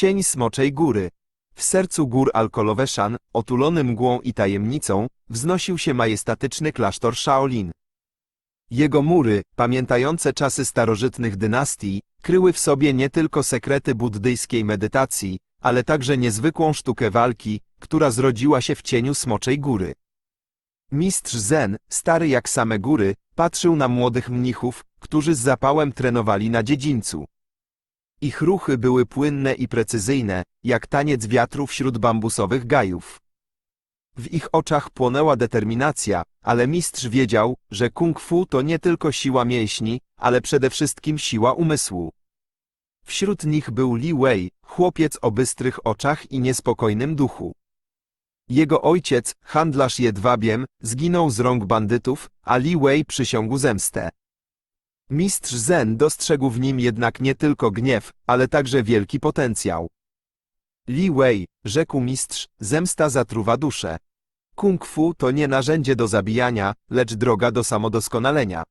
Cień Smoczej Góry. W sercu gór Alkoloweszan, otulony mgłą i tajemnicą, wznosił się majestatyczny klasztor Shaolin. Jego mury, pamiętające czasy starożytnych dynastii, kryły w sobie nie tylko sekrety buddyjskiej medytacji, ale także niezwykłą sztukę walki, która zrodziła się w cieniu Smoczej Góry. Mistrz Zen, stary jak same góry, patrzył na młodych mnichów, którzy z zapałem trenowali na dziedzińcu. Ich ruchy były płynne i precyzyjne, jak taniec wiatru wśród bambusowych gajów. W ich oczach płonęła determinacja, ale mistrz wiedział, że kung fu to nie tylko siła mięśni, ale przede wszystkim siła umysłu. Wśród nich był Li Wei, chłopiec o bystrych oczach i niespokojnym duchu. Jego ojciec, handlarz jedwabiem, zginął z rąk bandytów, a Li Wei przysiągł zemstę. Mistrz Zen dostrzegł w nim jednak nie tylko gniew, ale także wielki potencjał. Li Wei, rzekł mistrz, zemsta zatruwa duszę. Kung fu to nie narzędzie do zabijania, lecz droga do samodoskonalenia.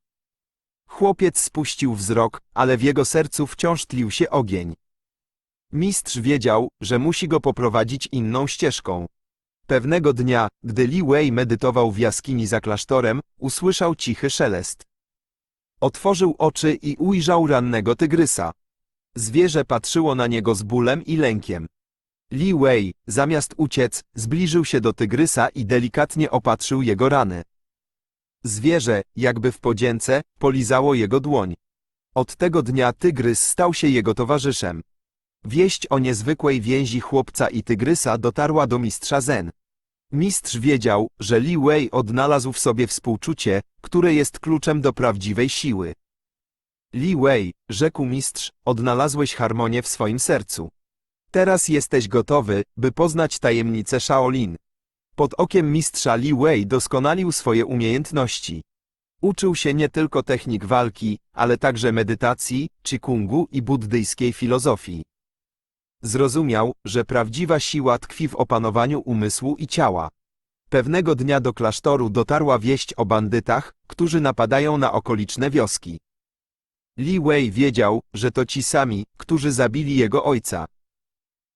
Chłopiec spuścił wzrok, ale w jego sercu wciąż tlił się ogień. Mistrz wiedział, że musi go poprowadzić inną ścieżką. Pewnego dnia, gdy Li Wei medytował w jaskini za klasztorem, usłyszał cichy szelest. Otworzył oczy i ujrzał rannego tygrysa. Zwierzę patrzyło na niego z bólem i lękiem. Li Wei, zamiast uciec, zbliżył się do tygrysa i delikatnie opatrzył jego rany. Zwierzę, jakby w podzięce, polizało jego dłoń. Od tego dnia tygrys stał się jego towarzyszem. Wieść o niezwykłej więzi chłopca i tygrysa dotarła do mistrza Zen. Mistrz wiedział, że Li Wei odnalazł w sobie współczucie, które jest kluczem do prawdziwej siły. Li Wei, rzekł mistrz, odnalazłeś harmonię w swoim sercu. Teraz jesteś gotowy, by poznać tajemnicę Shaolin. Pod okiem mistrza Li Wei doskonalił swoje umiejętności. Uczył się nie tylko technik walki, ale także medytacji, qigong i buddyjskiej filozofii. Zrozumiał, że prawdziwa siła tkwi w opanowaniu umysłu i ciała. Pewnego dnia do klasztoru dotarła wieść o bandytach, którzy napadają na okoliczne wioski. Li Wei wiedział, że to ci sami, którzy zabili jego ojca.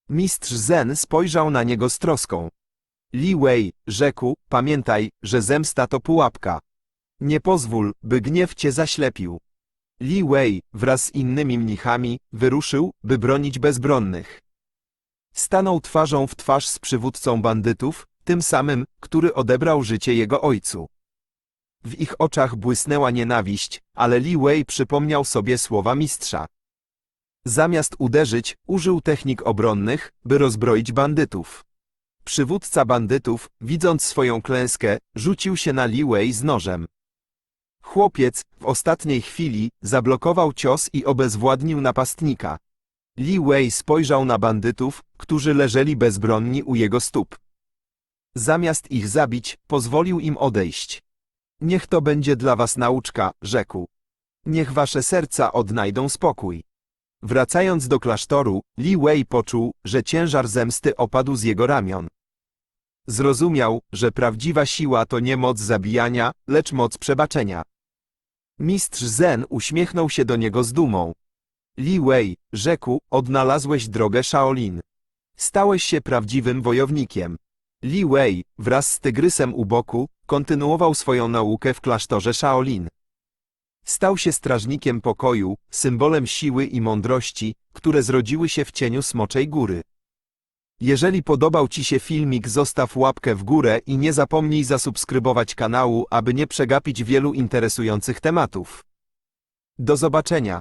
Mistrz Zen spojrzał na niego z troską. Li Wei, rzekł, pamiętaj, że zemsta to pułapka. Nie pozwól, by gniew cię zaślepił. Li Wei, wraz z innymi mnichami, wyruszył, by bronić bezbronnych. Stanął twarzą w twarz z przywódcą bandytów, tym samym, który odebrał życie jego ojcu. W ich oczach błysnęła nienawiść, ale Li Wei przypomniał sobie słowa mistrza. Zamiast uderzyć, użył technik obronnych, by rozbroić bandytów. Przywódca bandytów, widząc swoją klęskę, rzucił się na Li Wei z nożem. Chłopiec, w ostatniej chwili, zablokował cios i obezwładnił napastnika. Li Wei spojrzał na bandytów, którzy leżeli bezbronni u jego stóp. Zamiast ich zabić, pozwolił im odejść. Niech to będzie dla was nauczka, rzekł. Niech wasze serca odnajdą spokój. Wracając do klasztoru, Li Wei poczuł, że ciężar zemsty opadł z jego ramion. Zrozumiał, że prawdziwa siła to nie moc zabijania, lecz moc przebaczenia. Mistrz Zen uśmiechnął się do niego z dumą. Li Wei, rzekł, odnalazłeś drogę Shaolin. Stałeś się prawdziwym wojownikiem. Li Wei, wraz z tygrysem u boku, kontynuował swoją naukę w klasztorze Shaolin. Stał się strażnikiem pokoju, symbolem siły i mądrości, które zrodziły się w cieniu Smoczej Góry. Jeżeli podobał Ci się filmik zostaw łapkę w górę i nie zapomnij zasubskrybować kanału, aby nie przegapić wielu interesujących tematów. Do zobaczenia.